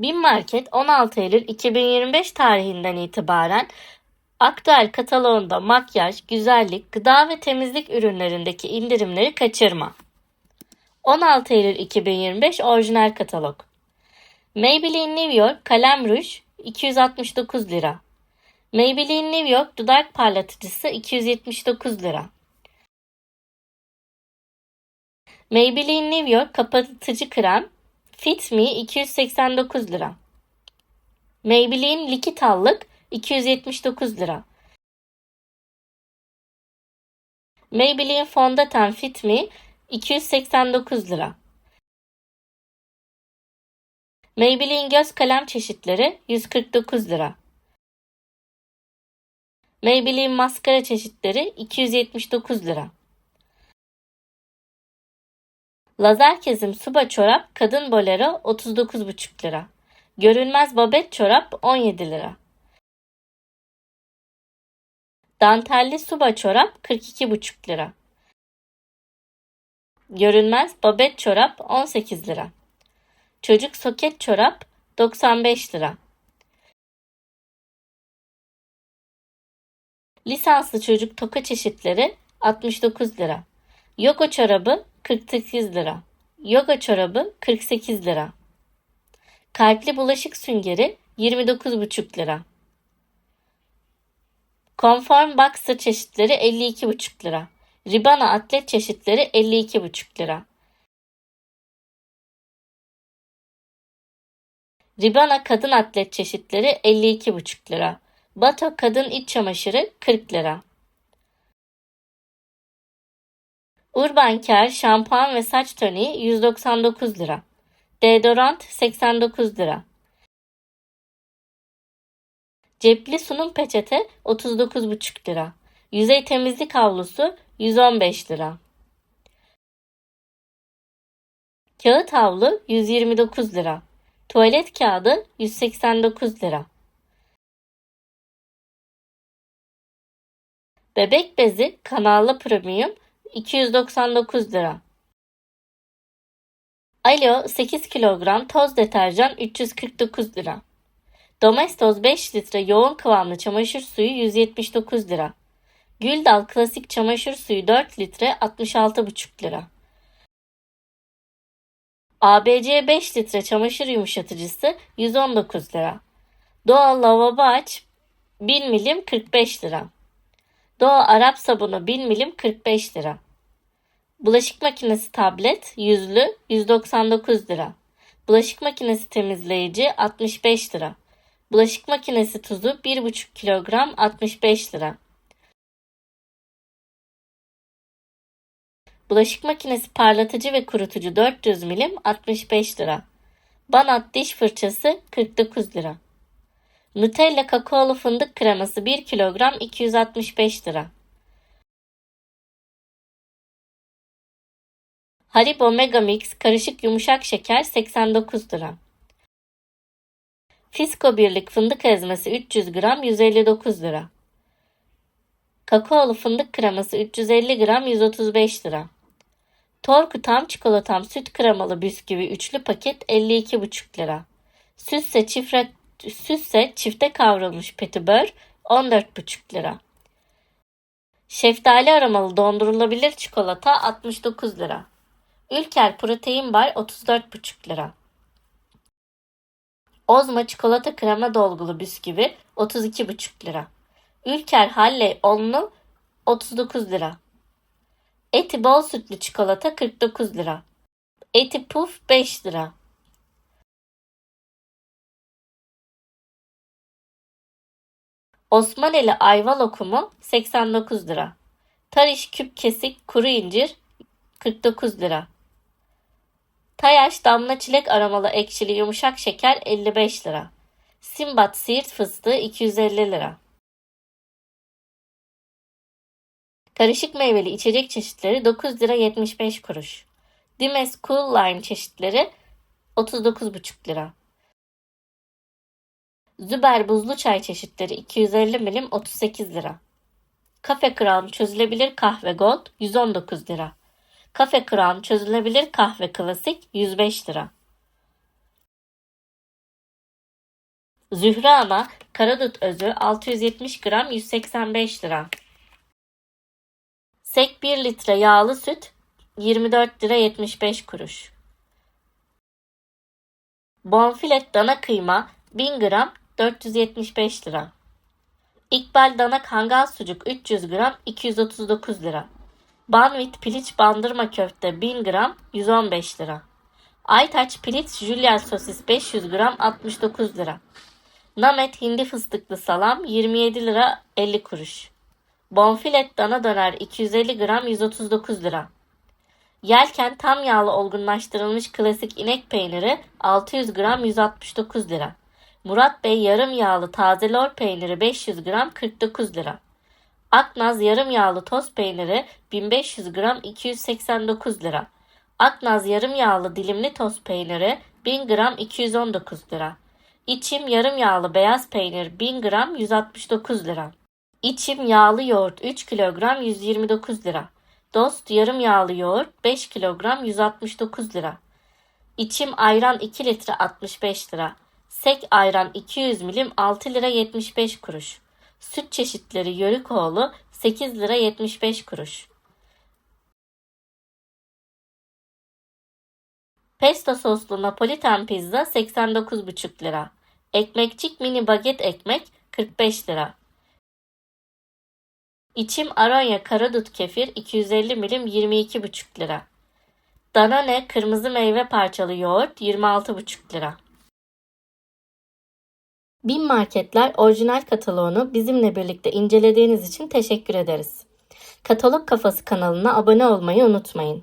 Bin Market 16 Eylül 2025 tarihinden itibaren aktüel kataloğunda makyaj, güzellik, gıda ve temizlik ürünlerindeki indirimleri kaçırma. 16 Eylül 2025 orijinal katalog. Maybelline New York kalem ruj 269 lira. Maybelline New York dudak parlatıcısı 279 lira. Maybelline New York kapatıcı krem Fit Me 289 lira. Maybelline likit allık 279 lira. Maybelline fondöten Fit Me 289 lira. Maybelline göz kalem çeşitleri 149 lira. Maybelline maskara çeşitleri 279 lira. Lazer kesim suba çorap kadın bolero 39,5 lira. Görünmez babet çorap 17 lira. Dantelli suba çorap 42,5 lira. Görünmez babet çorap 18 lira. Çocuk soket çorap 95 lira. Lisanslı çocuk toka çeşitleri 69 lira. Yoga çorabı 48 lira. Yoga çorabı 48 lira. Kalpli bulaşık süngeri 29,5 lira. Conform boxer çeşitleri 52,5 lira. Ribana atlet çeşitleri 52,5 lira. Ribana kadın atlet çeşitleri 52,5 lira. Bato kadın iç çamaşırı 40 lira. Urban Care şampuan ve saç toniği 199 lira. Deodorant 89 lira. Cepli sunum peçete 39,5 lira. Yüzey temizlik havlusu 115 lira. Kağıt havlu 129 lira. Tuvalet kağıdı 189 lira. Bebek bezi kanallı premium 299 lira. Alo 8 kilogram toz deterjan 349 lira. Domestos 5 litre yoğun kıvamlı çamaşır suyu 179 lira. Güldal klasik çamaşır suyu 4 litre 66,5 lira. ABC 5 litre çamaşır yumuşatıcısı 119 lira. Doğal lavabo aç 1000 milim 45 lira. Doğa Arap sabunu 1000 milim 45 lira. Bulaşık makinesi tablet yüzlü 199 lira. Bulaşık makinesi temizleyici 65 lira. Bulaşık makinesi tuzu 1,5 kilogram 65 lira. Bulaşık makinesi parlatıcı ve kurutucu 400 milim 65 lira. Banat diş fırçası 49 lira. Nutella kakaolu fındık kreması 1 kilogram 265 lira. Haribo Mega Mix karışık yumuşak şeker 89 lira. Fisko birlik fındık ezmesi 300 gram 159 lira. Kakaolu fındık kreması 350 gram 135 lira. Torku tam çikolatam süt kremalı bisküvi üçlü paket 52,5 lira. Süsse çifre süsse çifte kavrulmuş petibör 14,5 lira. Şeftali aromalı dondurulabilir çikolata 69 lira. Ülker protein bar 34,5 lira. Ozma çikolata krema dolgulu bisküvi 32,5 lira. Ülker Halle onlu 39 lira. Eti bol sütlü çikolata 49 lira. Eti puf 5 lira. Osmaneli ayva lokumu 89 lira. Tariş küp kesik kuru incir 49 lira. Tayaş damla çilek aromalı ekşili yumuşak şeker 55 lira. Simbat siirt fıstığı 250 lira. Karışık meyveli içecek çeşitleri 9 lira 75 kuruş. Dimes Cool Lime çeşitleri 39,5 lira. Züber buzlu çay çeşitleri 250 milim 38 lira. Kafe Crown çözülebilir kahve gold 119 lira. Kafe Crown çözülebilir kahve klasik 105 lira. Zühre ana, karadut özü 670 gram 185 lira. Sek 1 litre yağlı süt 24 lira 75 kuruş. Bonfilet dana kıyma 1000 gram 475 lira. İkbal dana kangal sucuk 300 gram 239 lira. Banvit piliç bandırma köfte 1000 gram 115 lira. Aytaç piliç jülyen sosis 500 gram 69 lira. Namet hindi fıstıklı salam 27 lira 50 kuruş. Bonfilet dana döner 250 gram 139 lira. Yelken tam yağlı olgunlaştırılmış klasik inek peyniri 600 gram 169 lira. Murat Bey yarım yağlı taze lor peyniri 500 gram 49 lira. Aknaz yarım yağlı toz peyniri 1500 gram 289 lira. Aknaz yarım yağlı dilimli toz peyniri 1000 gram 219 lira. İçim yarım yağlı beyaz peynir 1000 gram 169 lira. İçim yağlı yoğurt 3 kilogram 129 lira. Dost yarım yağlı yoğurt 5 kilogram 169 lira. İçim ayran 2 litre 65 lira. Sek ayran 200 milim 6 lira 75 kuruş. Süt çeşitleri Yörükoğlu 8 lira 75 kuruş. Pesto soslu Napolitan pizza 89,5 lira. Ekmekçik mini baget ekmek 45 lira. İçim Aronya Karadut kefir 250 milim 22,5 lira. Danone kırmızı meyve parçalı yoğurt 26,5 lira. Bin Marketler orijinal kataloğunu bizimle birlikte incelediğiniz için teşekkür ederiz. Katalog Kafası kanalına abone olmayı unutmayın.